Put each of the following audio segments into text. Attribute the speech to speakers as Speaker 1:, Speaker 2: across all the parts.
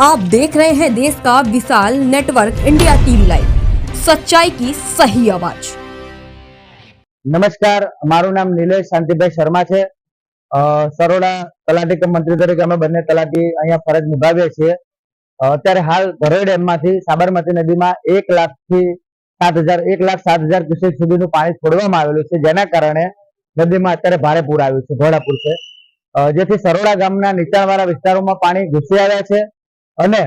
Speaker 1: आप देख रहे हैं देश का विशाल नेटवर्क इंडिया टीवी लाइव सच्चाई की सही आवाज
Speaker 2: નમસ્કાર મારું નામ નિલેશ શાંતિભાઈ શર્મા છે અ, સરોડા તલાટી કમ મંત્રી તરીકે અમે બંને તલાટી અહીંયા ફરજ નિભાવીએ છીએ અ, અત્યારે હાલ ધરોઈ ડેમમાંથી સાબરમતી નદીમાં એક લાખ થી સાત હજાર એક લાખ સાત હજાર ક્યુસેક સુધીનું પાણી છોડવામાં આવેલું છે જેના કારણે નદીમાં અત્યારે ભારે પૂર આવ્યું છે ઘોડાપુર છે અ, જેથી સરોડા ગામના નીચાણવાળા વિસ્તારોમાં પાણી ઘૂસી આવ્યા છે અને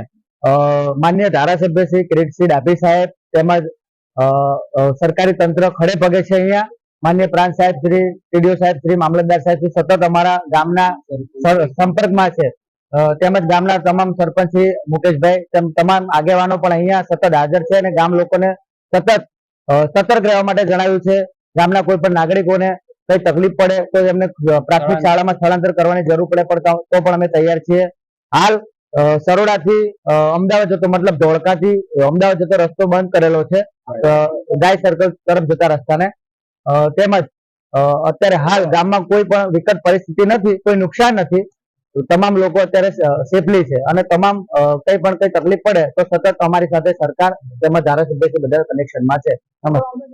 Speaker 2: માન્ય ધારાસભ્ય શ્રી કિરીટસિંહ ડાભી સાહેબ તેમજ સરકારી તંત્ર ખડે પગે છે અહીંયા. માન્ય પ્રાંત સાહેબ શ્રી ટીડીઓ સાહેબ શ્રી મામલતદાર સાહેબ શ્રી સતત અમારા ગામના સંપર્કમાં છે. તેમજ ગામના તમામ સરપંચ શ્રી મુકેશભાઈ તેમ તમામ આગેવાનો પણ અહીંયા સતત હાજર છે અને ગામ લોકોને સતત સતર્ક રહેવા માટે જણાવ્યું છે. ગામના કોઈ પણ નાગરિકોને કઈ તકલીફ પડે તો એમને પ્રાથમિક શાળામાં સ્થળાંતર કરવાની જરૂર પડે પણ તો પણ અમે તૈયાર છીએ. હાલ સરોડાથી અમદાવાદ જતો મતલબ ધોળકાથી અમદાવાદ જતો રસ્તો બંધ કરેલો છે. ગાય સર્કલ તરફ જતા રસ્તાને. તેમજ અત્યારે હાલ ગામમાં કોઈ પણ વિકટ પરિસ્થિતિ નથી કોઈ નુકસાન નથી. તમામ લોકો અત્યારે સેફલી છે. અને તમામ કઈ પણ કઈ તકલીફ પડે તો સતત અમારી સાથે સરકાર તેમજ ધારાસભ્ય છે. બધા કનેક્શનમાં છે નમસ્તે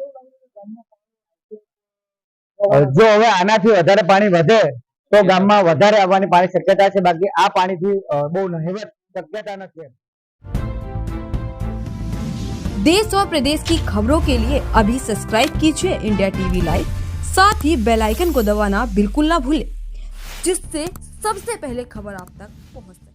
Speaker 2: જો હવે આનાથી વધારે પાણી વધે તો ગામમાં વધારે આવવાની પાણી શક્યતા છે બાકી આ પાણીથી અ, બહુ નહિવત શક્યતા નથી
Speaker 1: देश और प्रदेश की खबरों के लिए अभी सब्सक्राइब कीजिए इंडिया टीवी लाइव साथ ही बेल आइकन को दबाना बिल्कुल ना भूलें जिससे सबसे पहले खबर आप तक पहुंच सके